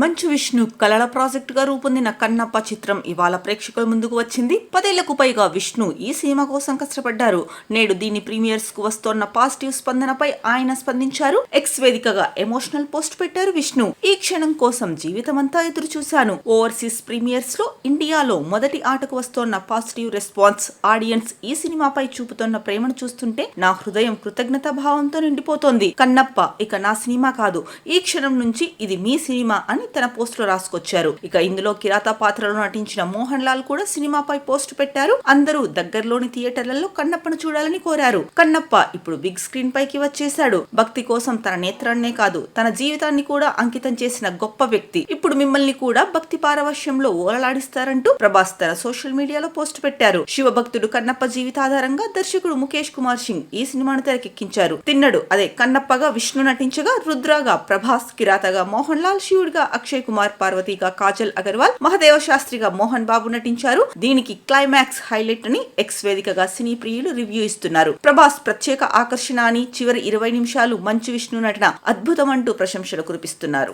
మంచు విష్ణు కలల ప్రాజెక్టుగా రూపొందిన కన్నప్ప చిత్రం ఇవాళ ప్రేక్షకుల ముందుకు వచ్చింది. పదేళ్ళకు పైగా విష్ణు ఈ సినిమా కోసం కష్టపడ్డారు. నేడు దీని ప్రీమియర్స్కు వస్తోన్న పాజిటివ్ స్పందనపై ఆయన స్పందించారు. ఎక్స్ వేదికగా ఎమోషనల్ పోస్ట్ పెట్టారు విష్ణు. ఈ క్షణం కోసం జీవితమంతా ఎదురు చూశాను ఓవర్సీస్ ప్రీమియర్స్లో ఇండియాలో మొదటి ఆటకు వస్తోన్న పాజిటివ్ రెస్పాన్స్ ఆడియన్స్ ఈ సినిమాపై చూపుతోన్న ప్రేమను చూస్తుంటే నా హృదయం కృతజ్ఞత భావంతో నిండిపోతోంది. కన్నప్ప ఇక నా సినిమా కాదు. ఈ క్షణం నుంచి ఇది మీ సినిమా అని తన పోస్ట్లో రాసుకొచ్చారు. ఇక ఇందులో కిరాత పాత్రలో నటించిన మోహన్ లాల్ కూడా సినిమాపై పోస్ట్ పెట్టారు. అందరూ దగ్గరలోని థియేటర్లలో కన్నప్పను చూడాలని కోరారు. కన్నప్ప ఇప్పుడు బిగ్ స్క్రీన్ పైకి వచ్చేశాడు. భక్తి కోసం తన నేత్రాన్నే కాదు తన జీవితాన్ని కూడా అంకితం చేసిన గొప్ప వ్యక్తి. ఇప్పుడు మిమ్మల్ని కూడా భక్తి పారవశ్యంలో ఓలలాడిస్తారంటూ ప్రభాస్ తన సోషల్ మీడియాలో పోస్ట్ పెట్టారు. శివభక్తుడు కన్నప్ప జీవితాధారంగా దర్శకుడు ముఖేష్ కుమార్ సింగ్ ఈ సినిమాను తెరకెక్కించారు. తిన్నడు. అదే కన్నప్పగా విష్ణు నటించగా రుద్రాగా ప్రభాస్ కిరాతగా మోహన్ లాల్ శివుడిగా అక్షయ్ కుమార్ పార్వతిగా కాజల్ అగర్వాల్ మహదేవ శాస్త్రిగా మోహన్ బాబు నటించారు. దీనికి క్లైమాక్స్ హైలైట్ అని ఎక్స్ వేదికగా సినీ ప్రియులు రివ్యూ ఇస్తున్నారు. ప్రభాస్ ప్రత్యేక ఆకర్షణ అని చివరి ఇరవై నిమిషాలు మంచు విష్ణు నటన అద్భుతం అంటూ ప్రశంసలు కురిపిస్తున్నారు.